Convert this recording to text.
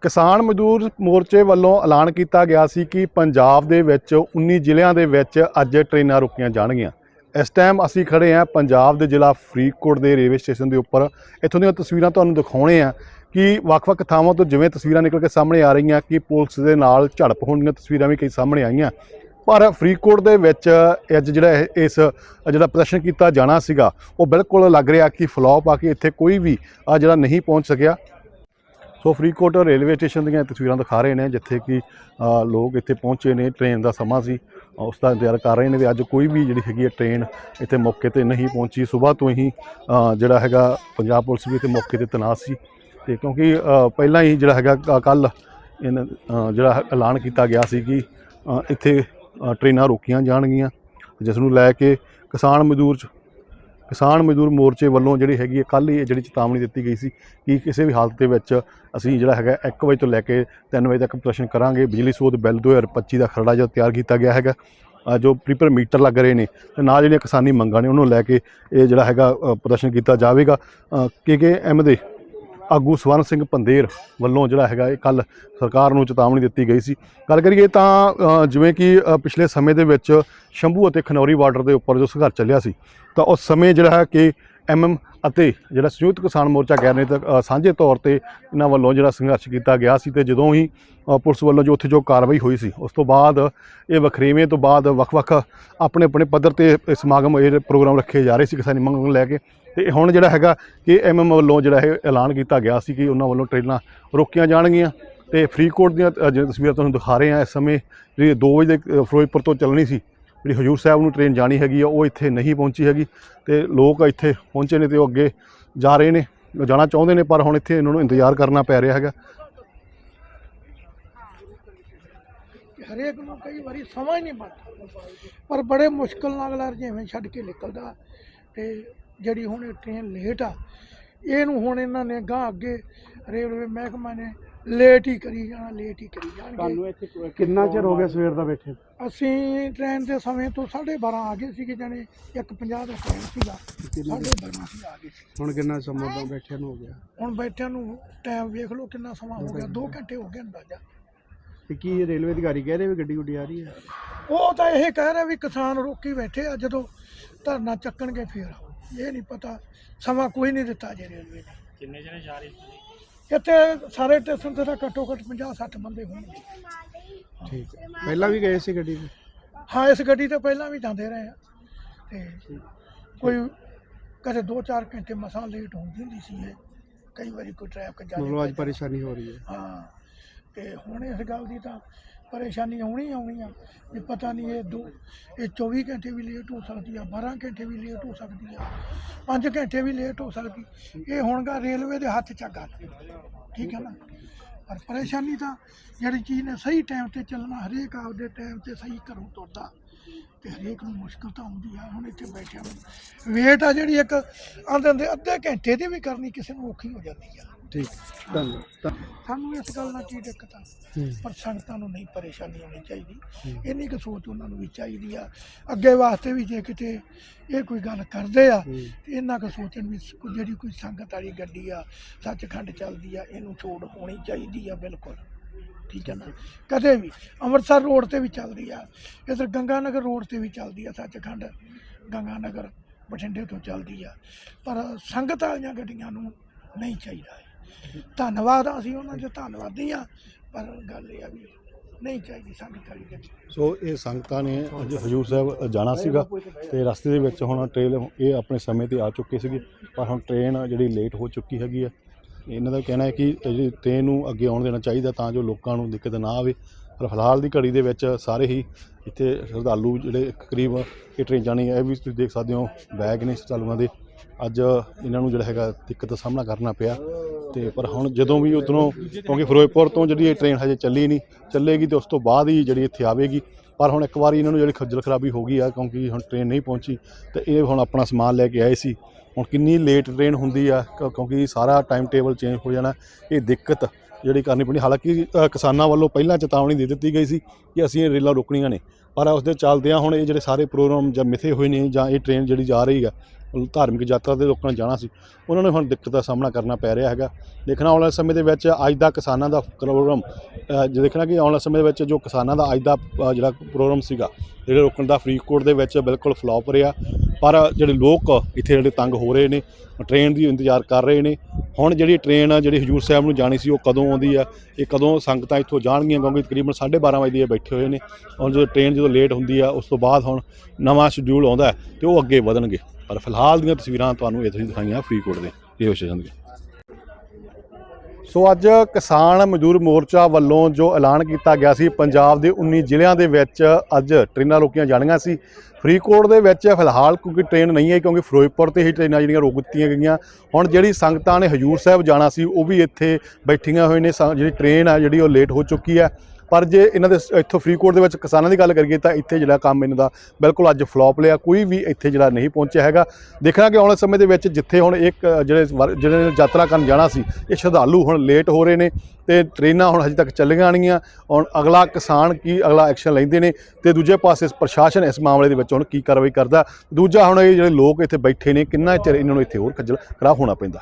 ਕਿਸਾਨ ਮਜ਼ਦੂਰ ਮੋਰਚੇ ਵੱਲੋਂ ਐਲਾਨ ਕੀਤਾ ਗਿਆ ਸੀ ਕਿ ਪੰਜਾਬ ਦੇ ਵਿੱਚ 19 ਜ਼ਿਲ੍ਹਿਆਂ ਦੇ ਵਿੱਚ ਅੱਜ ਟ੍ਰੇਨਾਂ ਰੁਕੀਆਂ ਜਾਣਗੀਆਂ। ਇਸ ਟਾਈਮ ਅਸੀਂ ਖੜੇ ਹਾਂ ਪੰਜਾਬ ਦੇ ਜ਼ਿਲ੍ਹਾ ਫਰੀਦਕੋਟ ਦੇ ਰੇਲਵੇ ਸਟੇਸ਼ਨ ਦੇ ਉੱਪਰ। ਇੱਥੋਂ ਦੀਆਂ ਤਸਵੀਰਾਂ ਤੁਹਾਨੂੰ ਦਿਖਾਉਣੇ ਆ ਕਿ ਵੱਖ-ਵੱਖ ਥਾਵਾਂ ਤੋਂ ਜਿਵੇਂ ਤਸਵੀਰਾਂ ਨਿਕਲ ਕੇ ਸਾਹਮਣੇ ਆ ਰਹੀਆਂ ਕਿ ਪੁਲਿਸ ਦੇ ਨਾਲ ਝੜਪ ਹੋਣ ਦੀਆਂ ਤਸਵੀਰਾਂ ਵੀ ਕਈ ਸਾਹਮਣੇ ਆਈਆਂ। ਪਰ ਫਰੀਦਕੋਟ ਦੇ ਵਿੱਚ ਅੱਜ ਜਿਹੜਾ ਇਹ- ਇਸ, ਜਿਹੜਾ ਪ੍ਰਦਰਸ਼ਨ ਕੀਤਾ ਜਾਣਾ ਸੀਗਾ, ਉਹ ਬਿਲਕੁਲ ਲੱਗ ਰਿਹਾ ਕਿ ਫਲॉप ਆ ਕੇ ਇੱਥੇ ਕੋਈ ਵੀ ਆ ਜਿਹੜਾ ਨਹੀਂ ਪਹੁੰਚ ਸਕਿਆ। ਸੋ ਫਰੀਦਕੋਟ ਰੇਲਵੇ ਸਟੇਸ਼ਨ ਦੀਆਂ ਤਸਵੀਰਾਂ ਦਿਖਾ ਰਹੇ ਨੇ ਜਿੱਥੇ ਕਿ ਲੋਕ ਇੱਥੇ ਪਹੁੰਚੇ ਨੇ ਟ੍ਰੇਨ ਦਾ ਸਮਾਂ ਸੀ। ਅ, ਉਸ ਦਾ ਇੰਤਜ਼ਾਰ ਕਰ ਰਹੇ ਨੇ ਤੇ ਅੱਜ ਕੋਈ ਵੀ ਜਿਹੜੀ ਹੈਗੀ ਹੈ ਟ੍ਰੇਨ ਇੱਥੇ ਮੌਕੇ ਤੇ ਨਹੀਂ ਪਹੁੰਚੀ। ਸਵੇਰ ਤੋਂ ਹੀ ਜਿਹੜਾ ਹੈਗਾ ਪੰਜਾਬ ਪੁਲਿਸ ਵੀ ਇੱਥੇ ਮੌਕੇ ਤੇ ਤਨਾਸ਼ ਸੀ। ਤੇ ਕਿਉਂਕਿ ਪਹਿਲਾਂ ਹੀ ਜਿਹੜਾ ਹੈਗਾ ਕੱਲ ਜਿਹੜਾ ਐਲਾਨ ਕੀਤਾ ਗਿਆ ਸੀ ਕਿ ਇੱਥੇ ਅ, ਟ੍ਰੇਨਾਂ ਰੋਕੀਆਂ ਜਾਣਗੀਆਂ ਜਿਸ ਨੂੰ ਲੈ ਕੇ ਕਿਸਾਨ ਮਜ਼ਦੂਰ ਚ- ਕਿਸਾਨ ਮਜ਼ਦੂਰ ਮੋਰਚੇ ਵੱਲੋਂ ਜਿਹੜੀ ਹੈਗੀ ਹੈ, ਕੱਲ੍ਹ ਹੀ ਇਹ ਜਿਹੜੀ ਚੇਤਾਵਨੀ ਦਿੱਤੀ ਗਈ ਸੀ ਕਿ ਕਿਸੇ ਵੀ ਹਾਲਤ ਦੇ ਵਿੱਚ ਅਸੀਂ ਜਿਹੜਾ ਹੈਗਾ 1 ਵਜੇ ਤੋਂ ਲੈ ਕੇ 3 ਵਜੇ ਤੱਕ ਪ੍ਰਦਰਸ਼ਨ ਕਰਾਂਗੇ। ਬਿਜਲੀ ਸੋਧ ਬਿੱਲ 2025 ਦਾ ਖਰੜਾ ਜੋ ਤਿਆਰ ਕੀਤਾ ਗਿਆ ਹੈਗਾ ਜੋ ਪ੍ਰੀਪਰ ਮੀਟਰ ਲੱਗ ਰਹੇ ਨੇ, ਤੇ ਨਾਲ ਜਿਹੜੀਆਂ ਕਿਸਾਨੀ ਮੰਗਾਂ ਨੇ, ਉਹਨੂੰ ਲੈ ਕੇ ਇਹ ਜਿਹੜਾ ਹੈਗਾ ਪ੍ਰਦਰਸ਼ਨ ਕੀਤਾ ਜਾਵੇਗਾ। ਕੇ ਕੇ ਐਮ ਦੇ ਆਗੂ ਸਵਰਨ ਸਿੰਘ ਪੰਦੇਰ ਵੱਲੋਂ ਜਿਹੜਾ ਹੈਗਾ ਇਹ ਕੱਲ ਸਰਕਾਰ ਨੂੰ ਚੇਤਾਵਨੀ ਦਿੱਤੀ ਗਈ ਸੀ। ਗੱਲ ਕਰੀਏ ਤਾਂ ਜਿਵੇਂ ਕਿ ਪਿਛਲੇ ਸਮੇਂ ਦੇ ਵਿੱਚ ਸ਼ੰਭੂ ਅਤੇ ਖਨੌਰੀ ਬਾਰਡਰ ਦੇ ਉੱਪਰ ਜੋ ਸੰਘਰਸ਼ ਚੱਲਿਆ ਸੀ ਤਾਂ ਉਸ ਸਮੇਂ ਜਿਹੜਾ ਹੈ ਕਿ ਐਮਐਮ ਅਤੇ ਜਿਹੜਾ ਸੰਯੁਕਤ ਕਿਸਾਨ ਮੋਰਚਾ ਕਹਿ ਰਹੇ ਤੇ ਅ, ਸਾਂਝੇ ਤੌਰ ਤੇ ਇਹਨਾਂ ਵੱਲੋਂ ਜਿਹੜਾ ਸੰਘਰਸ਼ ਕੀਤਾ ਗਿਆ ਸੀ ਤੇ ਜਦੋਂ ਹੀ ਪੁਲਿਸ ਵੱਲੋਂ ਜੋ ਉੱਥੇ ਜੋ ਕਾਰਵਾਈ ਹੋਈ ਸੀ ਉਸ ਤੋਂ ਬਾਅਦ ਇਹ ਵਖਰੇਵੇਂ ਤੋਂ ਬਾਅਦ ਵੱਖ-ਵੱਖ ਆਪਣੇ ਆਪਣੇ ਪੱਧਰ ਤੇ ਸਮਾਗਮ ਇਹ ਪ੍ਰੋਗਰਾਮ ਰੱਖੇ ਜਾ ਰਹੇ ਸੀ ਕਿਸਾਨੀ ਮੰਗ ਨੂੰ ਲੈ ਕੇ। ਤੇ ਹੁਣ ਜਿਹੜਾ ਹੈਗਾ ਕਿ ਐਮਐਮ ਵੱਲੋਂ ਜਿਹੜਾ ਇਹ ਐਲਾਨ ਕੀਤਾ ਗਿਆ ਸੀ ਕਿ ਉਹਨਾਂ ਵੱਲੋਂ ਟ੍ਰੇਨਾਂ ਰੋਕੀਆਂ ਜਾਣਗੀਆਂ ਤੇ ਫਰੀਦਕੋਟ ਦੀਆਂ ਤਸਵੀਰਾਂ ਤੁਹਾਨੂੰ ਦਿਖਾ ਰਹੇ ਹਾਂ, ਇਸ ਸਮੇਂ ਜਿਹੜੀ 2 ਵਜੇ ਫਿਰੋਜ਼ਪੁਰ ਤੋਂ ਚੱਲਣੀ ਸੀ, ਜਿਹੜੀ ਹਜੂਰ ਸਾਹਿਬ ਨੂੰ ਟ੍ਰੇਨ ਜਾਣੀ ਹੈਗੀ ਆ, ਉਹ ਇੱਥੇ ਨਹੀਂ ਪਹੁੰਚੀ ਹੈਗੀ ਤੇ ਲੋਕ ਇੱਥੇ ਪਹੁੰਚੇ ਨੇ ਤੇ ਉਹ ਅੱਗੇ ਜਾ ਰਹੇ ਨੇ, ਜਾਣਾ ਚਾਹੁੰਦੇ ਨੇ, ਪਰ ਹੁਣ ਇੱਥੇ ਇਹਨਾਂ ਨੂੰ ਇੰਤਜ਼ਾਰ ਕਰਨਾ ਪੈ ਰਿਹਾ ਹੈਗਾ। ਹਰੇਕ ਨੂੰ ਕਈ ਵਾਰੀ ਸਮਾਂ ਨਹੀਂ ਬਣਦਾ। ਪਰ ਬੜੇ ਮੁਸ਼ਕਲ ਨਾਲ ਅਗਲਾ ਜਿਵੇਂ ਛੱਡ ਕੇ ਨਿਕਲਦਾ ਤੇ ਜਿਹੜੀ ਹੁਣ ਟ੍ਰੇਨ ਲੇਟ ਆ ਇਹਨੂੰ ਹੁਣ ਇਹਨਾਂ ਨੇ ਗਾਂ ਅੱਗੇ ਰੇਲਵੇ ਮਹਿਕਮਾ ਨੇ ਲੇਟ ਹੀ ਕਰੀ ਜਾਣਾ ਲੇਟ ਹੀ ਕਰੀ ਜਾਣਗੇ। ਇੱਥੇ ਕਿੰਨਾ ਚਿਰ ਹੋ ਗਿਆ ਸਵੇਰ ਦਾ ਬੈਠੇ ਅਸੀਂ ਟ੍ਰੇਨ ਦੇ ਸਮੇਂ ਤੋਂ 12:30 ਆ ਗਏ ਸੀਗੇ ਜਾਣੇ 1:50 ਦਾ ਟ੍ਰੇਨ ਸੀਗਾ 12:30 ਅਸੀਂ ਆ ਗਏ ਸੀ। ਹੁਣ ਕਿੰਨਾ ਸਮਾਂ ਤੋਂ ਬੈਠਿਆਂ ਨੂੰ ਹੋ ਗਿਆ? ਹੁਣ ਬੈਠਿਆਂ ਨੂੰ ਟਾਈਮ ਵੇਖ ਲਓ ਕਿੰਨਾ ਸਮਾਂ ਹੋ ਗਿਆ 2 ਘੰਟੇ ਹੋ ਗਏ ਅੰਦਾਜ਼ਾ। ਤੇ ਕੀ ਰੇਲਵੇ ਅਧਿਕਾਰੀ ਕਹਿ ਰਹੇ ਵੀ ਗੱਡੀ ਗੁੱਡੀ ਆ ਰਹੀ ਹੈ? ਉਹ ਤਾਂ ਇਹ ਕਹਿ ਰਿਹਾ ਵੀ ਕਿਸਾਨ ਰੋਕੀ ਬੈਠੇ ਆ ਜਦੋਂ ਧਰਨਾ ਚੱਕਣਗੇ ਫੇਰ ਆਓ। ਇਹ ਨਹੀਂ ਪਤਾ। ਸਮਾਂ ਕੋਈ ਨਹੀਂ ਦਿੱਤਾ ਜੇ ਰੇਲਵੇ ਨੇ। ਕਿੰਨੇ ਜਣੇ ਜਾ ਰਹੇ ਸੀ? ਇੱਥੇ ਸਾਰੇ ਸਟੇਸ਼ਨ ਤੇ ਤਾਂ ਘੱਟੋ ਘੱਟ 50 60 ਬੰਦੇ ਹੋਣਗੇ। ਠੀਕ ਹੈ। ਪਹਿਲਾਂ ਵੀ ਗਏ ਸੀ ਗੱਡੀ ਤੇ? ਹਾਂ ਇਸ ਗੱਡੀ ਤੇ ਪਹਿਲਾਂ ਵੀ ਜਾਂਦੇ ਰਹੇ ਆ। ਤੇ ਕੋਈ ਕਦੇ 2-4 ਘੰਟੇ ਮਸਾਂ ਲੇਟ ਹੁੰਦੀ ਹੁੰਦੀ ਸੀ ਇਹ। ਕਈ ਵਾਰੀ ਕੋਈ ਟ੍ਰੈਫਿਕ ਮਤਲਬ ਅੱਜ ਪਰੇਸ਼ਾਨੀ ਹੋ ਰਹੀ ਹੈ। ਹਾਂ ਤੇ ਹੁਣ ਇਸ ਗੱਲ ਦੀ ਤਾਂ ਪਰੇਸ਼ਾਨੀ ਆਉਣੀ ਆਉਣੀ ਆ, ਵੀ ਪਤਾ ਨਹੀਂ ਇਹ ਦੋ ਇਹ 24 ਘੰਟੇ ਵੀ ਲੇਟ ਹੋ ਸਕਦੀ ਆ 12 ਘੰਟੇ ਵੀ ਲੇਟ ਹੋ ਸਕਦੀ ਆ 5 ਘੰਟੇ ਵੀ ਲੇਟ ਹੋ ਸਕਦੀ। ਇਹ ਹੋਣਗਾ ਰੇਲਵੇ ਦੇ ਹੱਥ ਚ ਆ ਗੱਲ। ਠੀਕ ਹੈ ਨਾ? ਪਰ ਪਰੇਸ਼ਾਨੀ ਤਾਂ ਜਿਹੜੀ ਚੀਜ਼ ਨੇ ਸਹੀ ਟਾਈਮ ਤੇ ਚੱਲਣਾ, ਹਰੇਕ ਆਪਦੇ ਟਾਈਮ ਤੇ ਸਹੀ ਘਰੋਂ ਤੁਰਦਾ। ਤੇ ਹਰੇਕ ਨੂੰ ਮੁਸ਼ਕਲ ਤਾਂ ਆਉਂਦੀ ਆ, ਹੁਣ ਇੱਥੇ ਬੈਠਿਆਂ ਵੇਟ ਆ ਜਿਹੜੀ ਇੱਕ ਆਂਦੇ ਹੁੰਦੇ, ਅੱਧੇ ਘੰਟੇ ਦੀ ਵੀ ਕਰਨੀ ਕਿਸੇ ਨੂੰ ਔਖੀ ਹੋ ਜਾਂਦੀ ਆ। ਠੀਕ। ਧੰਨਵਾਦ ਧੰਨ- ਸਾਨੂੰ ਇਸ ਗੱਲ ਨਾਲ ਕੀ ਦਿੱਕਤ ਆ? ਹੂੰ। ਪਰ ਸੰਗਤਾਂ ਨੂੰ ਨਹੀਂ ਪਰੇਸ਼ਾਨੀ ਆਉਣੀ ਚਾਹੀਦੀ। ਇੰਨੀ ਕੁ ਸੋਚ ਉਹਨਾਂ ਨੂੰ ਵੀ ਚਾਹੀਦੀ ਆ। ਅੱਗੇ ਵਾਸਤੇ ਵੀ ਜੇ ਕਿਤੇ ਇਹ ਕੋਈ ਗੱਲ ਕਰਦੇ ਆ ਹੂੰ। ਤੇ ਇਹਨਾਂ ਕੁ ਸੋਚਣ ਵੀ ਸ- ਕੋਈ ਜਿਹੜੀ ਕੋਈ ਸੰਗਤ ਵਾਲੀ ਗੱਡੀ ਆ ਸੱਚਖੰਡ ਚੱਲਦੀ ਆ ਇਹਨੂੰ ਛੋੜ ਹੋਣੀ ਚਾਹੀਦੀ ਆ ਬਿਲਕੁਲ। ਠੀਕ ਹੈ ਨਾ? ਕਦੇ ਵੀ। ਅੰਮ੍ਰਿਤਸਰ ਰੋਡ ਤੇ ਵੀ ਚੱਲਦੀ ਆ। ਇਧਰ ਗੰਗਾ ਨਗਰ ਰੋਡ ਤੇ ਵੀ ਚੱਲਦੀ ਆ ਸੱਚਖੰਡ। ਗੰਗਾ ਨਗਰ ਬਠਿੰਡੇ ਤੋਂ ਚੱਲਦੀ ਆ। ਪਰ ਸੰਗਤ ਵਾਲੀਆਂ ਗੱਡੀਆਂ ਨੂੰ ਨਹੀਂ ਚਾਹੀਦਾ ਧੰਨਵਾਦ ਆ, ਅਸੀਂ ਉਹਨਾਂ ਦੇ ਧੰਨਵਾਦੀ ਆ ਪਰ ਗੱਲ ਇਹ ਆ ਵੀ ਨਹੀਂ ਚਾਹੀਦੀ ਸੰਗਤ ਵਾਲੀ ਸੋ ਇਹ ਸੰਗਤਾਂ ਨੇ ਅੱਜ ਹਜੂਰ ਸਾਹਿਬ ਜਾਣਾ ਸੀਗਾ ਤੇ ਰਸਤੇ ਦੇ ਵਿੱਚ ਹੁਣ ਟ੍ਰੇਨ ਇਹ ਆਪਣੇ ਸਮੇਂ ਤੇ ਆ ਚੁੱਕੇ ਸੀਗੇ ਪਰ ਹੁਣ ਟ੍ਰੇਨ ਜਿਹੜੀ ਲੇਟ ਹੋ ਚੁੱਕੀ ਹੈਗੀ ਆ। ਇਹਨਾਂ ਦਾ ਕਹਿਣਾ ਹੈ ਕਿ ਜਿਹੜੀ ਟ੍ਰੇਨ ਨੂੰ ਅੱਗੇ ਆਉਣ ਦੇਣਾ ਚਾਹੀਦਾ ਤਾਂ ਜੋ ਲੋਕਾਂ ਨੂੰ ਦਿੱਕਤ ਨਾ ਆਵੇ। ਪਰ ਫਿਲਹਾਲ ਦੀ ਘੜੀ ਦੇ ਵਿੱਚ ਸਾਰੇ ਹੀ ਇੱਥੇ ਸ਼ਰਧਾਲੂ ਜਿਹੜੇ ਕਰੀਬ ਇਹ ਟ੍ਰੇਨ ਜਾਣੀ ਹੈ ਇਹ ਵੀ ਤੁਸੀਂ ਦੇਖ ਸਕਦੇ ਹੋ ਬੈਗ ਨੇ ਸ਼ਰਧਾਲੂਆਂ ਦੇ। ਅੱਜ ਇਹਨਾਂ ਨੂੰ ਜਿਹੜਾ ਹੈਗਾ ਦਿੱਕਤ ਦਾ ਸਾਹਮਣਾ ਕਰਨਾ ਪਿਆ। ਤੇ ਪਰ ਹੁਣ ਜਦੋਂ ਵੀ ਉਧਰੋਂ, ਕਿਉਂਕਿ ਫਿਰੋਜ਼ਪੁਰ ਤੋਂ ਜਿਹੜੀ ਇਹ ਟ੍ਰੇਨ ਹਜੇ ਚੱਲੀ ਨਹੀਂ, ਚੱਲੇਗੀ ਤੇ ਉਸ ਤੋਂ ਬਾਅਦ ਹੀ ਜਿਹੜੀ ਇੱਥੇ ਆਵੇਗੀ। ਪਰ ਹੁਣ ਇੱਕ ਵਾਰੀ ਇਹਨਾਂ ਨੂੰ ਜਿਹੜੀ ਖੱਜਲ ਖਰਾਬੀ ਹੋ ਗਈ ਆ, ਕਿਉਂਕਿ ਹੁਣ ਟ੍ਰੇਨ ਨਹੀਂ ਪਹੁੰਚੀ, ਤੇ ਇਹ ਹੁਣ ਆਪਣਾ ਸਮਾਨ ਲੈ ਕੇ ਆਏ ਸੀ। ਹੁਣ ਕਿੰਨੀ ਲੇਟ ਟ੍ਰੇਨ ਹੁੰਦੀ ਆ, ਕਿਉਂ- ਕਿਉਂਕਿ ਸਾਰਾ ਟਾਈਮ ਟੇਬਲ ਚੇਂਜ ਹੋ ਜਾਣਾ। ਇਹ ਦਿੱਕਤ ਜਿਹੜੀ ਕਰਨੀ ਪੈਣੀ। ਹਾਲਾਂਕਿ ਕਿਸਾਨਾਂ ਵੱਲੋਂ ਪਹਿਲਾਂ ਚੇਤਾਵਨੀ ਦੇ ਦਿੱਤੀ ਗਈ ਸੀ ਕਿ ਅਸੀਂ ਇਹ ਰੇਲਾਂ ਰੋਕਣੀਆਂ ਨੇ। ਪਰ ਉਸ ਦੇ ਚੱਲਦਿਆਂ ਹੁਣ ਇਹ ਜਿਹੜੇ ਸਾਰੇ ਪ੍ਰੋਗਰਾਮ ਜਾਂ ਮਿਥੇ ਹੋਏ ਨੇ ਜਾਂ ਇਹ ਟ੍ਰੇਨ ਜਿਹੜੀ ਜਾ ਰਹੀ ਹੈ ਧਾਰਮਿਕ ਯਾਤਰਾ ਦੇ ਲੋਕਾਂ ਨੇ ਜਾਣਾ ਸੀ, ਉਹਨਾਂ ਨੂੰ ਹੁਣ ਦਿੱਕਤ ਦਾ ਸਾਹਮਣਾ ਕਰਨਾ ਪੈ ਰਿਹਾ ਹੈਗਾ। ਦੇਖਣਾ ਆਉਣ ਵਾਲੇ ਸਮੇਂ ਦੇ ਵਿੱਚ ਅੱਜ ਦਾ ਕਿਸਾਨਾਂ ਦਾ ਪ੍ਰੋਗਰਾਮ ਜੇ ਦੇਖਣਾ ਕਿ ਆਉਣ ਵਾਲੇ ਸਮੇਂ ਦੇ ਵਿੱਚ ਜੋ ਕਿਸਾਨਾਂ ਦਾ ਅੱਜ ਦਾ ਜਿਹੜਾ ਪ੍ਰੋਗਰਾਮ ਸੀਗਾ, ਜਿਹੜੇ ਰੋਕਣ ਦਾ ਫਰੀਦਕੋਟ ਦੇ ਵਿੱਚ ਬਿਲਕੁਲ ਫਲॉप ਰਿਹਾ, ਪਰ ਜਿਹੜੇ ਲੋਕ ਇੱਥੇ ਜਿਹੜੇ ਤੰਗ ਹੋ ਰਹੇ ਨੇ ਟ੍ਰੇਨ ਦੀ ਇੰਤਜ਼ਾਰ ਕਰ ਰਹੇ ਨੇ ਹੁਣ ਜਿਹੜੀ ਟ੍ਰੇਨ ਆ, ਜਿਹੜੀ ਹਜੂਰ ਸਾਹਿਬ ਨੂੰ ਜਾਣੀ ਸੀ, ਉਹ ਕਦੋਂ ਆਉਂਦੀ ਆ? ਇਹ ਕਦੋਂ ਸੰਗਤਾਂ ਇੱਥੋਂ ਜਾਣਗੀਆਂ? ਕਿਉਂਕਿ ਤਕਰੀਬਨ 12:30 ਵਜੇ ਦੇ ਬੈਠੇ ਹੋਏ ਨੇ। ਹੁਣ ਜਦੋਂ ਟ੍ਰੇਨ ਜਦੋਂ ਲੇਟ ਹੁੰਦੀ ਆ, ਉਸ ਤੋਂ ਬਾਅਦ ਹੁਣ ਨਵਾਂ ਸ਼ਡਿਊਲ ਆਉਂਦਾ ਹੈ ਤੇ ਉਹ ਅੱਗੇ ਵਧਣਗੇ। ਪਰ ਫਿਲਹਾਲ ਦੀਆਂ ਤਸਵੀਰਾਂ ਤੁਹਾਨੂੰ ਇੱਥੇ ਦਿਖਾਈਆਂ ਫਰੀਦਕੋਟ ਦੇ ਇਹ ਸਟੇਸ਼ਨ ਦੀਆਂ। ਸੋ ਅੱਜ ਕਿਸਾਨ ਮਜ਼ਦੂਰ ਮੋਰਚਾ ਵੱਲੋਂ ਜੋ ਐਲਾਨ ਕੀਤਾ ਗਿਆ ਸੀ, ਪੰਜਾਬ ਦੇ 19 ਜ਼ਿਲ੍ਹਿਆਂ ਦੇ ਵਿੱਚ ਅੱਜ ਟ੍ਰੇਨਾਂ ਰੋਕੀਆਂ ਜਾਣੀਆਂ ਸੀ। ਫਰੀਦਕੋਟ ਦੇ ਵਿੱਚ ਫਿਲਹਾਲ ਕਿਉਂਕਿ ਟ੍ਰੇਨ ਨਹੀਂ ਹੈ ਕਿਉਂਕਿ ਫਿਰੋਜ਼ਪੁਰ ਤੇ ਹੀ ਟ੍ਰੇਨਾਂ ਜਿਹੜੀਆਂ ਰੋਕ ਦਿੱਤੀਆਂ ਗਈਆਂ। ਹੁਣ ਜਿਹੜੀ ਸੰਗਤਾਂ ਨੇ ਹਜੂਰ ਸਾਹਿਬ ਜਾਣਾ ਸੀ, ਉਹ ਵੀ ਇੱਥੇ ਬੈਠੀਆਂ ਹੋਏ ਨੇ। ਸੰ- ਜਿਹੜੀ ਟ੍ਰੇਨ ਆ, ਜਿਹੜੀ ਉਹ ਲੇਟ ਹੋ ਚੁੱਕੀ ਹੈ। ਪਰ ਜੇ ਇਹਨਾਂ ਦੇ ਇੱਥੋਂ ਫਰੀਦਕੋਟ ਦੇ ਵਿੱਚ ਕਿਸਾਨਾਂ ਦੀ ਗੱਲ ਕਰੀਏ ਤਾਂ ਇੱਥੇ ਜਿਹੜਾ ਕੰਮ ਇਹਨਾਂ ਦਾ ਬਿਲਕੁਲ ਅੱਜ ਫਲॉप ਲਿਆ ਕੋਈ ਵੀ ਇੱਥੇ ਜਿਹੜਾ ਨਹੀਂ ਪਹੁੰਚਿਆ ਹੈਗਾ। ਦੇਖਣਾ ਕਿ ਆਉਣ ਵਾਲੇ ਸਮੇਂ ਦੇ ਵਿੱਚ ਜਿੱਥੇ ਹੁਣ ਇੱਕ ਅ, ਜਿਹੜੇ ਵਰ- ਜਿਹੜੇ ਯਾਤਰਾ ਕਰਨ ਜਾਣਾ ਸੀ ਇਹ ਸ਼ਰਧਾਲੂ ਹੁਣ ਲੇਟ ਹੋ ਰਹੇ ਨੇ ਤੇ ਟ੍ਰੇਨਾਂ ਹੁਣ ਹਜੇ ਤੱਕ ਚੱਲੀਆਂ ਨਹੀਂ ਹੁਣ ਅਗਲਾ ਕਿਸਾਨ ਕੀ ਅਗਲਾ ਐਕਸ਼ਨ ਲੈਂਦੇ ਨੇ ਤੇ ਦੂਜੇ ਪਾਸੇ ਪ੍ਰਸ਼ਾਸਨ ਇਸ ਮਾਮਲੇ ਦੇ ਵਿੱਚ ਹੁਣ ਕੀ ਕਾਰਵਾਈ ਕਰਦਾ। ਦੂਜਾ ਹੁਣ ਇਹ ਜਿਹੜੇ ਲੋਕ ਇੱਥੇ ਬੈਠੇ ਨੇ ਕਿੰਨਾ ਚਿਰ ਇਹਨਾਂ ਨੂੰ ਇੱਥੇ ਹੋਰ ਖੱਜਲ ਖਰਾਬ ਹੋਣਾ ਪੈਂਦਾ।